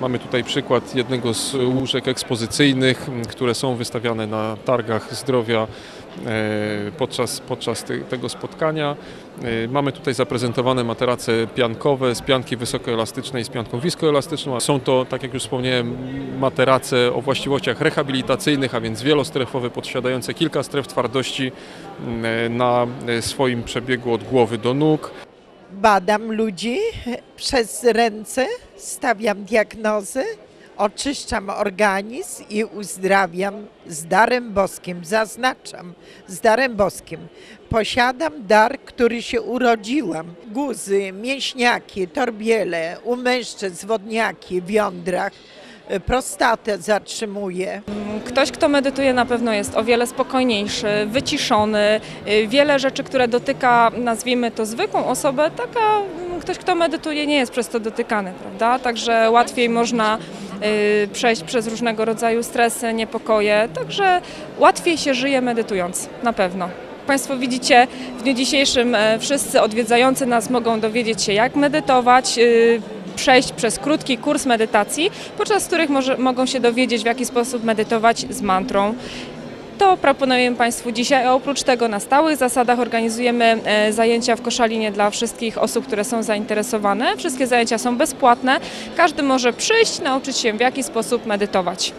Mamy tutaj przykład jednego z łóżek ekspozycyjnych, które są wystawiane na targach zdrowia e, podczas, podczas te, tego spotkania. E, Mamy tutaj zaprezentowane materace piankowe z pianki wysokoelastycznej z pianką wiskoelastyczną. Są to, tak jak już wspomniałem, materace o właściwościach rehabilitacyjnych, a więc wielostrefowe, posiadające kilka stref twardości m, na e, swoim przebiegu od głowy do nóg. Badam ludzi przez ręce, stawiam diagnozy, oczyszczam organizm i uzdrawiam z darem boskim. Zaznaczam, z darem boskim. Posiadam dar, który się urodziłam. Guzy, mięśniaki, torbiele, u mężczyzn wodniaki w jądrach. Prostatę zatrzymuje. Ktoś, kto medytuje, na pewno jest o wiele spokojniejszy, wyciszony. y, Wiele rzeczy, które dotyka, nazwijmy to zwykłą osobę, taka mm, ktoś, kto medytuje, nie jest przez to dotykany, prawda? Także łatwiej można y, przejść przez różnego rodzaju stresy, niepokoje, także łatwiej się żyje medytując, na pewno. Państwo widzicie, w dniu dzisiejszym e, wszyscy odwiedzający nas mogą dowiedzieć się, jak medytować, y, przejść przez krótki kurs medytacji, podczas których może, mogą się dowiedzieć, w jaki sposób medytować z mantrą. To proponujemy Państwu dzisiaj, a oprócz tego na stałych zasadach organizujemy e, zajęcia w Koszalinie dla wszystkich osób, które są zainteresowane. Wszystkie zajęcia są bezpłatne. Każdy może przyjść, nauczyć się w jaki sposób medytować.